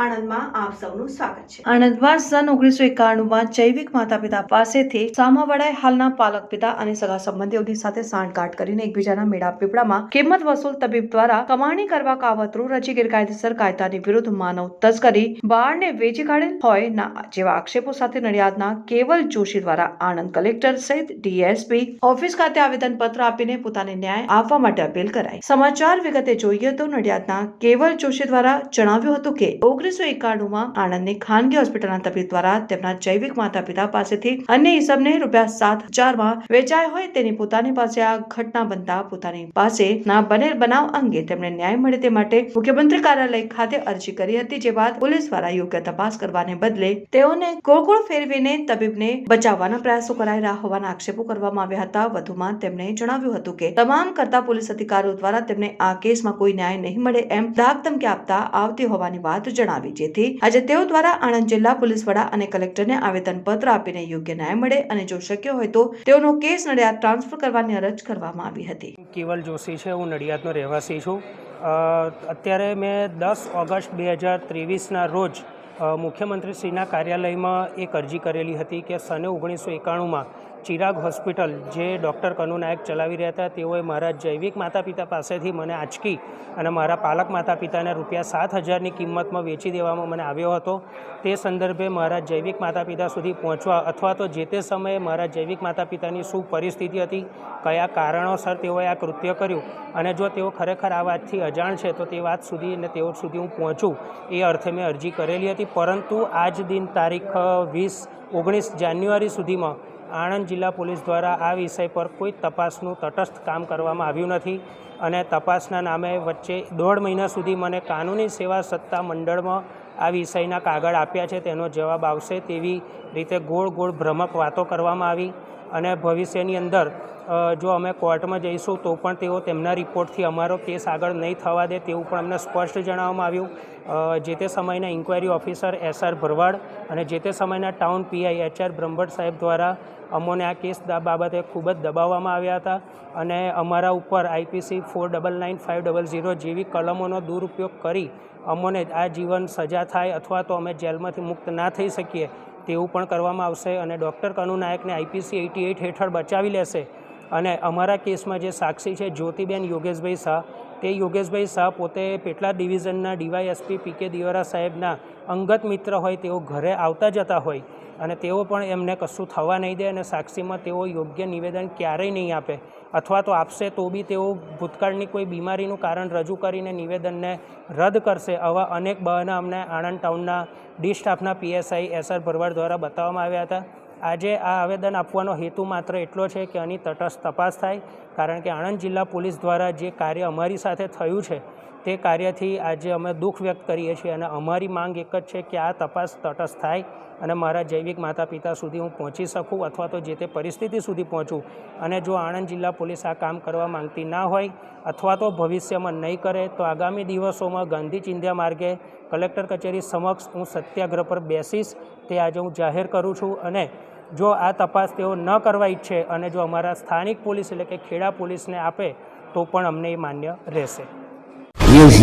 આણંદમાં આપ સૌનું સ્વાગત છે. આણંદમાં સન ઓગણીસો એકાણુંમાં જૈવિક માતા પિતા પાસેથી સામાવાડાએ હાલના પાલક પિતા અને સગા સંબંધીઓની સાથે સાંઠગાંઠ કરીને એકબીજાના મેળા પીપળામાં કિંમત વસૂલ તબીબ દ્વારા કમાણી કરવા કાવતરું રચી ગેરકાયદેસર કાયદાની વિરુદ્ધ માનવ તસ્કરી, બાળને વેચી કાઢેલ હોય ના જેવા આક્ષેપો સાથે નડિયાદના કેવલ જોશી દ્વારા આણંદ કલેક્ટર સહિત ડીએસપી ઓફિસ ખાતે આવેદન પત્ર આપીને પોતાને ન્યાય આપવા માટે અપીલ કરાઈ. સમાચાર વિગતે જોઈએ તો નડિયાદના કેવલ જોશી દ્વારા જણાવ્યું હતું કે ઓગણીસો એકાણુંમાં આણંદની ખાનગી હોસ્પિટલના તબીબ દ્વારા તેમના જૈવિક માતા પિતા પાસેથી અન્ય ઈસમને રૂપિયા સાત હજારમાં વેચાય હોય તેની પોતાની પાસે આ ઘટના બનતા પોતાની પાસે ના બનેલ બનાવ અંગે તેમણે ન્યાય મળે તે માટે મુખ્યમંત્રી કાર્યાલય ખાતે અરજી કરી હતી, જે બાદ પોલીસ દ્વારા યોગ્ય તપાસ કરવાને બદલે તેઓને ગોળ ગોળ ફેરવીને તબીબને બચાવવાના પ્રયાસો કરાઈ રહ્યા હોવાના આક્ષેપો કરવામાં આવ્યા હતા. વધુમાં તેમણે જણાવ્યું હતું કે તમામ કરતા પોલીસ અધિકારીઓ દ્વારા તેમને આ કેસમાં કોઈ ન્યાય નહીં મળે એમ ધાક ધમકી આપતા આવતી હોવાની વાત જણાવી જેથી આજે તેઓ દ્વારા આણંદ જિલ્લા પોલીસ વડા અને કલેક્ટરને આવેદન પત્ર આપીને યોગ્ય ન્યાય મળે અને જો શક્ય હોય તો તેઓનો કેસ નડિયાદ ટ્રાન્સફર કરવાની અરજ કરવામાં આવી હતી. કેવલ જોશી છે, હું નડિયાદનો રહેવાસી છું. અત્યારે મેં દસ ઓગસ્ટ બે હજાર ત્રેવીસના રોજ મુખ્યમંત્રીશ્રીના કાર્યાલયમાં એક અરજી કરેલી હતી કે સને ઓગણીસો એકાણુંમાં ચિરાગ હોસ્પિટલ, જે ડૉક્ટર કનુ નાયક ચલાવી રહ્યા હતા, તેઓએ મારા જૈવિક માતા પિતા પાસેથી મને આંચકી અને મારા પાલક માતા પિતાને રૂપિયા સાત હજારની કિંમતમાં વેચી દેવામાં મને આવ્યો હતો. તે સંદર્ભે મારા જૈવિક માતા પિતા સુધી પહોંચવા અથવા તો જે તે સમયે મારા જૈવિક માતા પિતાની શું પરિસ્થિતિ હતી, કયા કારણોસર તેઓએ આ કૃત્ય કર્યું અને જો તેઓ ખરેખર આ વાતથી અજાણ છે, તો તે વાત સુધી અને તેઓ સુધી હું પહોંચું, એ અર્થે મેં અરજી કરેલી હતી. પરંતુ આજ દિન તારીખ વીસ, ઓગણીસ જાન્યુઆરી સુધીમાં આણંદ જિલ્લા પોલીસ દ્વારા આ વિષય પર કોઈ તપાસનું તટસ્થ કામ કરવામાં આવ્યું નથી અને તપાસના નામે વચ્ચે દોઢ મહિના સુધી મને કાનૂની સેવા સત્તા મંડળમાં આ વિષયના કાગળ આપ્યા છે, તેનો જવાબ આવશે તેવી રીતે ગોળ ગોળ ભ્રમક વાતો કરવામાં આવી. અને ભવિષ્યની અંદર જો અમે કોર્ટમાં જઈશું, તો પણ તેઓ તેમના રિપોર્ટથી અમારો કેસ આગળ નહીં થવા દે તેવું પણ અમને સ્પષ્ટ જણાવવામાં આવ્યું. જે તે સમયના inquiry officer S R Bharwad અને જે તે સમયના town PI H R Brahmbhatt સાહેબ દ્વારા અમોને આ કેસ બાબતે ખૂબ જ દબાવવામાં આવ્યા હતા અને અમારા ઉપર IPC four double nine five double zero જેવી કલમોનો દુરુપયોગ કરી અમોને આ જીવન સજા થાય અથવા તો અમે જેલમાંથી મુક્ત ના થઈ શકીએ તેવું પણ કરવામાં આવશે અને ડૉક્ટર કનુ નાયકને આઈપીસી એટી એઇટ હેઠળ બચાવી લેશે. અને અમારા કેસમાં જે સાક્ષી છે જ્યોતિબેન યોગેશભાઈ શાહ, તે યોગેશભાઈ શાહ પોતે પેટલા ડિવિઝનના ડીવાયએસપી પી કે દિવારા સાહેબના અંગત મિત્ર હોય તેઓ ઘરે આવતા જતા હોય અને તેઓ પણ એમને કશું થવા નહીં દે અને સાક્ષીમાં તેઓ યોગ્ય નિવેદન ક્યારેય નહીં આપે. અથવા તો આપશે તો બી તેઓ ભૂતકાળની કોઈ બીમારીનું કારણ રજૂ કરીને નિવેદનને રદ કરશે આવા અનેક બહાના અમને આણંદ ટાઉનના ડી સ્ટાફના પીએસઆઈ એસ આર ભરવાડ દ્વારા બતાવવામાં આવ્યા હતા. આજે આ આવેદન આપવાનો હેતુ માત્ર એટલો છે કે આની તટસ્થ તપાસ થાય, કારણ કે આણંદ જિલ્લા પોલીસ દ્વારા જે કાર્ય અમારી સાથે થયું છે, તે કાર્યથી આજે અમે દુઃખ વ્યક્ત કરીએ છીએ અને અમારી માંગ એક જ છે કે આ તપાસ તટસ્થ થાય અને મારા જૈવિક માતા પિતા સુધી હું પહોંચી શકું અથવા તો જે તે પરિસ્થિતિ સુધી પહોંચું. અને જો આણંદ જિલ્લા પોલીસ આ કામ કરવા માંગતી ના હોય અથવા તો ભવિષ્યમાં નહીં કરે, તો આગામી દિવસોમાં ગાંધી ચિંધ્યા માર્ગે કલેક્ટર કચેરી સમક્ષ હું સત્યાગ્રહ પર બેસીશ. તે આજે હું જાહેર કરું છું અને જો આ તપાસ તેઓ ન કરવા ઈચ્છે અને જો અમારા સ્થાનિક પોલીસ એટલે કે ખેડા પોલીસને આપે, તો પણ અમને એ માન્ય રહેશે. ન્યૂઝ